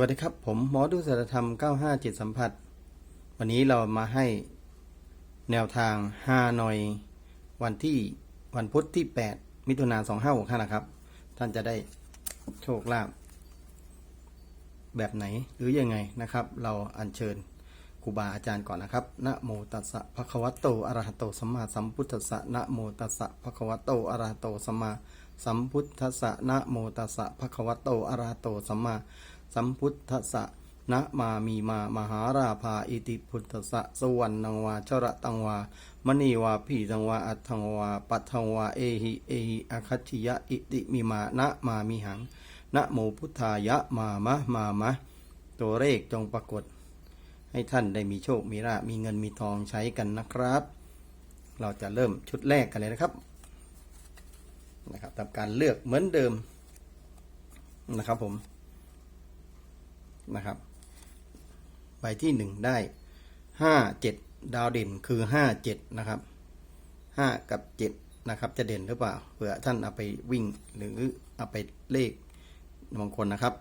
วัสดีครับ ผมหมอดูสารธรรม 95 จิตสัมผัส วันนี้เรามาให้แนวทางฮานอย วันที่วันพุธที่ 8 มิถุนายน2565 นะครับ ท่านจะได้โชคลาภแบบไหนหรือยังไงนะครับ เราอัญเชิญครูบาอาจารย์ก่อนนะครับนะโมตัสสะภะคะวะโตอะระหะโตสัมมาสัมพุทธัสสะนะโมตัสสะภะคะวะโตอะระหะโตสัมมาสัมพุทธัสสะนะโมตัสสะภะคะวะโตอะระหะโตสัมมา สัมพุทธะนะมามีมามหาราภาอิติพุทธะสวรรณังวาชระตังวามณีวาพีตังวาอัตถังวาปัตถังวาเอหิเอหิอคัจิยะอิติมิมานะมามิหังนะโมพุทธายะมามะมามะ ตัวเลขจงปรากฏ ให้ท่านได้มีโชคมีรามีเงินมีทองใช้กันนะครับ เราจะเริ่มชุดแรกกันเลยนะครับนะครับทำการเลือกเหมือนเดิมนะครับผม นะครับ ใบที่หนึ่งได้ห้าเจ็ดดาวเด่นคือห้าเจ็ดนะครับห้ากับเจ็ดนะครับ จะเด่นหรือเปล่าเผื่อท่านเอาไปวิ่งหรือเอาไปเลขมงคลนะครับ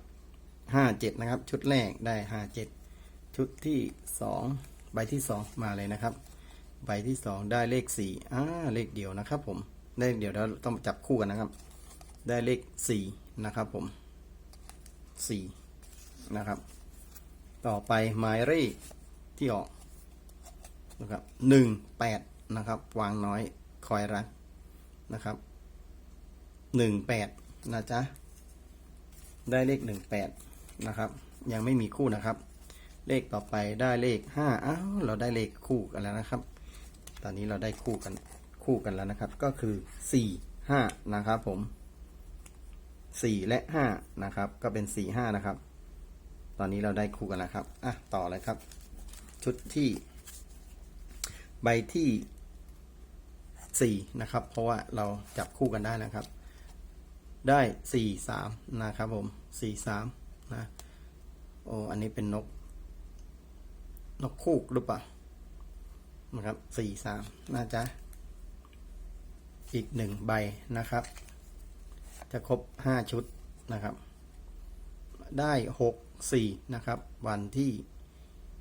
ห้าเจ็ดนะครับ ชุดแรกได้ห้าเจ็ดชุดที่สองใบที่สองมาเลยนะครับ ใบที่สองได้เลขสี่อ่าเลขเดียวนะครับ ผมได้เลขเดียวเราต้องจับคู่กันนะครับ ได้เลขสี่นะครับผมสี่ นะครับ ต่อไปหมายเลขที่ออกนะครับหนึ่งแปดนะครับ วางน้อยคอยรักนะครับหนึ่งแปดนะจ๊ะ ได้เลขหนึ่งแปดนะครับ ยังไม่มีคู่นะครับ เลขต่อไปได้เลขห้าอ้าวเราได้เลขคู่กันแล้วนะครับ ตอนนี้เราได้คู่กันคู่กันแล้วนะครับ ก็คือสี่ห้านะครับผมสี่และห้านะครับ ก็เป็นสี่ห้านะครับ ตอนนี้เราได้คู่กันแล้วครับอะต่อเลยครับ ชุดที่ ใบที่สี่นะครับ เพราะว่าเราจับคู่กันได้นะครับ ได้สี่สามนะครับผมสี่สามนะ โอ้อันนี้เป็นนก นกคูกหรือเปล่านะครับสี่สามน่าจะอีกหนึ่งใบนะครับ จะครบห้าชุดนะครับ ได้หก สี่นะครับ วันที่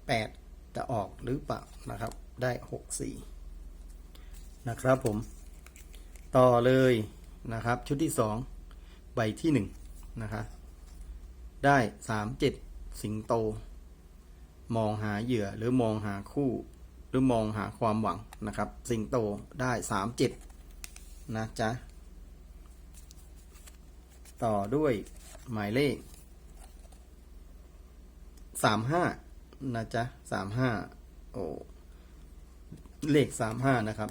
แปดจะออกหรือเปล่านะครับ ได้หกสี่นะครับผม ต่อเลยนะครับ ชุดที่สองใบที่หนึ่งนะครับ ได้สามเจ็ดสิงโต มองหาเหยื่อหรือมองหาคู่ หรือมองหาความหวังนะครับ สิงโตได้สามเจ็ดนะจ๊ะ ต่อด้วยหมายเลข สามห้านะจ๊ะสามห้าโอ้เลขสามห้านะครับ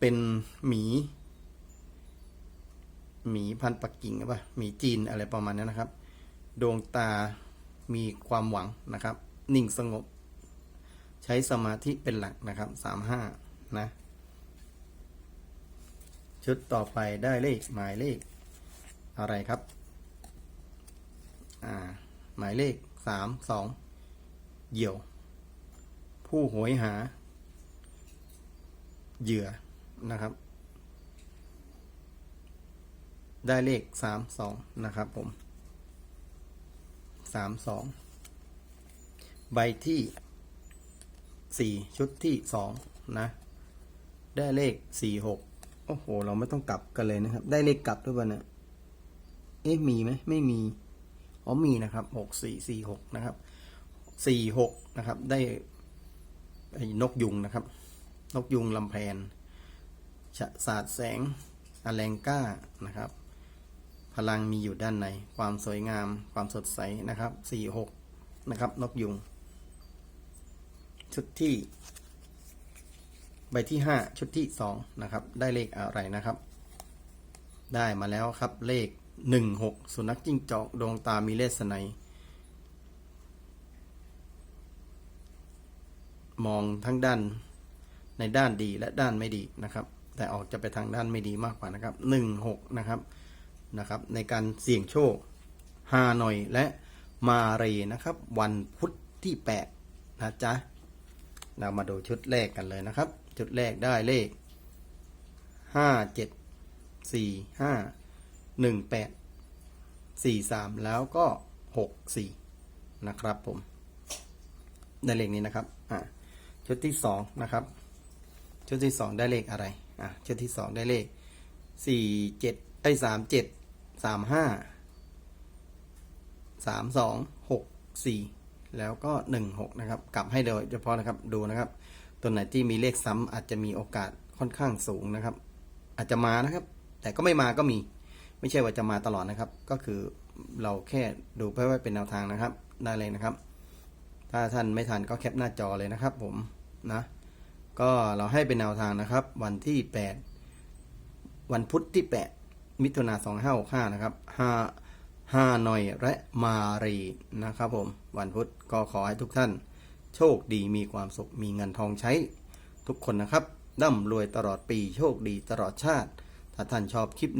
เป็นหมี หมีพันปักกิ่งหรือเปล่าหมีจีนอะไรประมาณนั้นนะครับ ดวงตามีความหวังนะครับ นิ่งสงบ ใช้สมาธิเป็นหลักนะครับสามห้านะ ชุดต่อไปได้เลขหมายเลข อะไรครับ อ่า หมายเลข สามสองเหยี่ยว ผู้โหยหา เหยื่อนะครับ ได้เลขสามสองนะครับผมสามสองใบที่สี่ชุดที่สองนะ ได้เลขสี่หกโอ้โห เราไม่ต้องกลับกันเลยนะครับ ได้เลขกลับด้วยป่ะเนี่ยเอ๊ะมีไหมไม่มี อ๋อมีนะครับหกสี่สี่หกนะครับสี่หกนะครับ ได้นกยุงนะครับ นกยุงลำแพนฉะสาดแสงอแลงก้านะครับ พลังมีอยู่ด้านใน ความสวยงาม ความสดใสนะครับสี่หกนะครับ นกยุง ชุดที่ ใบที่ห้าชุดที่สองนะครับ ได้เลขอะไรนะครับ ได้มาแล้วครับเลข หนึ่งหกสุนัขจิ้งจอกดวงตามีเลสไนมองทั้งด้านในด้านดีและด้านไม่ดีนะครับ แต่ออกจะไปทางด้านไม่ดีมากกว่านะครับหนึ่งหกนะครับนะครับ ในการเสี่ยงโชคฮานอยและมาเรนะครับ วันพุธที่แปดนะจ๊ะเรามาดูชุดแรกกันเลยนะครับ ชุดแรกได้เลขห้าเจ็ดสี่ห้า หนึ่งแปดสี่สามแล้วก็หกสี่นะครับผมได้เลขนี้นะครับอ่าชุดที่สองนะครับชุดที่สองได้เลขอะไรอะชุดที่สองได้เลขสี่เจ็ดไอ้สามเจ็ดสามห้าสามสองหกสี่แล้วก็หนึ่งหกนะครับ กลับให้โดยเฉพาะนะครับดูนะครับ ตัวไหนที่มีเลขซ้ำอาจจะมีโอกาสค่อนข้างสูงนะครับ อาจจะมานะครับ แต่ก็ไม่มาก็มี ไม่ใช่ว่าจะมาตลอดนะครับ ก็คือเราแค่ดูเพื่อไว้เป็นแนวทางนะครับ ได้เลยนะครับ ถ้าท่านไม่ทันก็แคปหน้าจอเลยนะครับ ผมนะ ก็เราให้เป็นแนวทางนะครับ วันที่ 8 วันพุธที่ 8 มิถุนา2565นะครับ5 5หน่อยและมารีนะครับผมวันพุธก็ขอให้ทุกท่าน โชคดีมีความสุขมีเงินทองใช้ ทุกคนนะครับร่ำรวยตลอดปีโชคดีตลอดชาติ ถ้าท่านชอบคลิปนี้